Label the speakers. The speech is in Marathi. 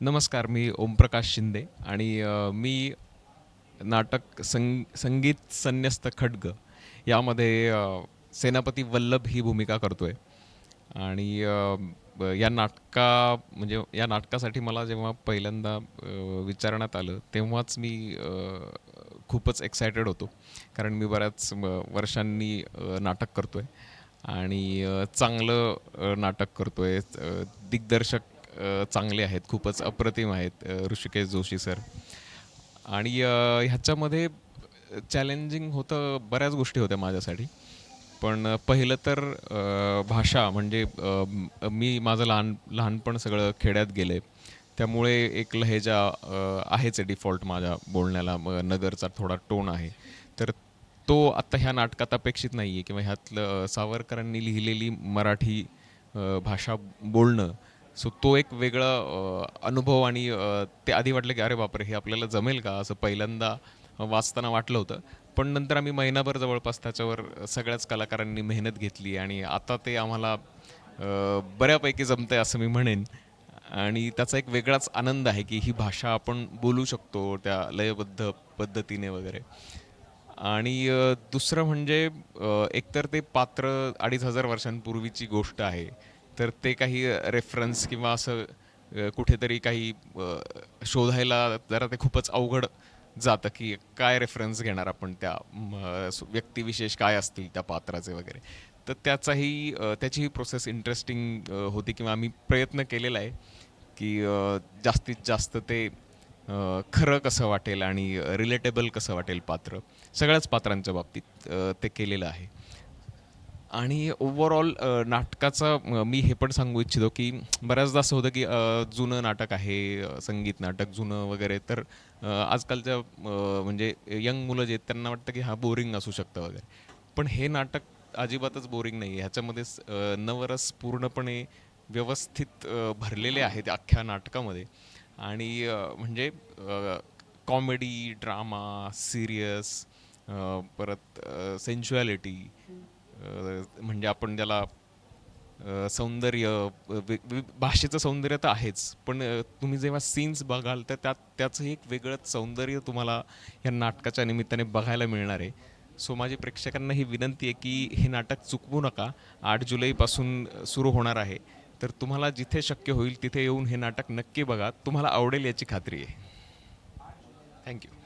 Speaker 1: नमस्कार मी ओमप्रकाश शिंदे आणि मी नाटक संग संगीत संन्यस्त खड्ग यामध्ये सेनापती वल्लभ ही भूमिका करतोय. आणि या नाटका म्हणजे या नाटकासाठी मला जेव्हा पहिल्यांदा विचारण्यात आलं तेव्हाच मी खूपच एक्सायटेड होतो. कारण मी बऱ्याच वर्षांनी नाटक नाटक करतोय. आणि चांगलं नाटक करतोय. आहे दिग्दर्शक चांगले आहेत खूपच अप्रतिम आहेत ऋषिकेश जोशी सर. आणि ह्याच्यामध्ये चॅलेंजिंग होतं बऱ्याच गोष्टी होत्या माझ्यासाठी. पण पहिलं तर भाषा म्हणजे मी माझं लहान लहानपण सगळं खेड्यात गेले. त्यामुळे एक लहेजा आहेच आहे डिफॉल्ट माझ्या बोलण्याला. म- नगरचा थोडा टोन आहे. तर तो आत्ता ह्या नाटकात अपेक्षित नाही आहे किंवा ह्यातलं सावरकरांनी लिहिलेली मराठी भाषा बोलणं सो तो एक वेगळा अनुभव आणि ते आधी वाटलं की अरे बापरे हे आपल्याला जमेल का? असं पहिल्यांदा वाचताना वाटलं होतं. पण नंतर आम्ही महिनाभर जवळपास त्याच्यावर सगळ्याच कलाकारांनी मेहनत घेतली आणि आता ते आम्हाला बऱ्यापैकी जमत आहे असं मी म्हणेन. आणि त्याचा एक वेगळाच आनंद आहे की ही भाषा आपण बोलू शकतो त्या लयबद्ध पद्धतीने वगैरे. आणि दुसरं म्हणजे एकतर ते पात्र अडीच हजार वर्षांपूर्वीची गोष्ट आहे. तर ते काही रेफरन्स किंवा असं कुठेतरी काही शोधायला जरा ते खूपच अवघड जातं की काय रेफरन्स घेणार आपण त्या व्यक्तिविशेष काय असतील त्या पात्राचे वगैरे. तर त्याचाही त्याचीही प्रोसेस इंटरेस्टिंग होती किंवा आम्ही प्रयत्न केलेला आहे की जास्तीत जास्त ते खरं कसं वाटेल आणि रिलेटेबल कसं वाटेल पात्र सगळ्याच पात्रांच्या बाबतीत ते केलेलं आहे. आणि ओव्हरऑल नाटकाचं मी हे पण सांगू इच्छितो की बऱ्याचदा असं होतं की जुनं नाटक आहे संगीत नाटक जुनं वगैरे तर आजकालच्या म्हणजे यंग मुलं जे आहेत त्यांना वाटतं की हा बोरिंग असू शकतं वगैरे. पण हे नाटक अजिबातच बोरिंग नाही आहे. ह्याच्यामध्ये नवरस पूर्णपणे व्यवस्थित भरलेले आहेत अख्ख्या नाटकामध्ये. आणि म्हणजे कॉमेडी ड्रामा सिरियस परत सेन्शुॲलिटी म्हणजे आपण ज्याला सौंदर्य भाषेचं सौंदर्य तर आहेच पण तुम्ही जेव्हा सीन्स बघाल तर त्यात त्याचं एक वेगळंच सौंदर्य तुम्हाला या नाटकाच्या निमित्ताने बघायला मिळणार आहे. सो माझी प्रेक्षकांना ही विनंती आहे की हे नाटक चुकवू नका. आठ जुलैपासून सुरू होणार आहे. तर तुम्हाला जिथे शक्य होईल तिथे येऊन हे नाटक नक्की बघा. तुम्हाला आवडेल याची खात्री आहे. थँक्यू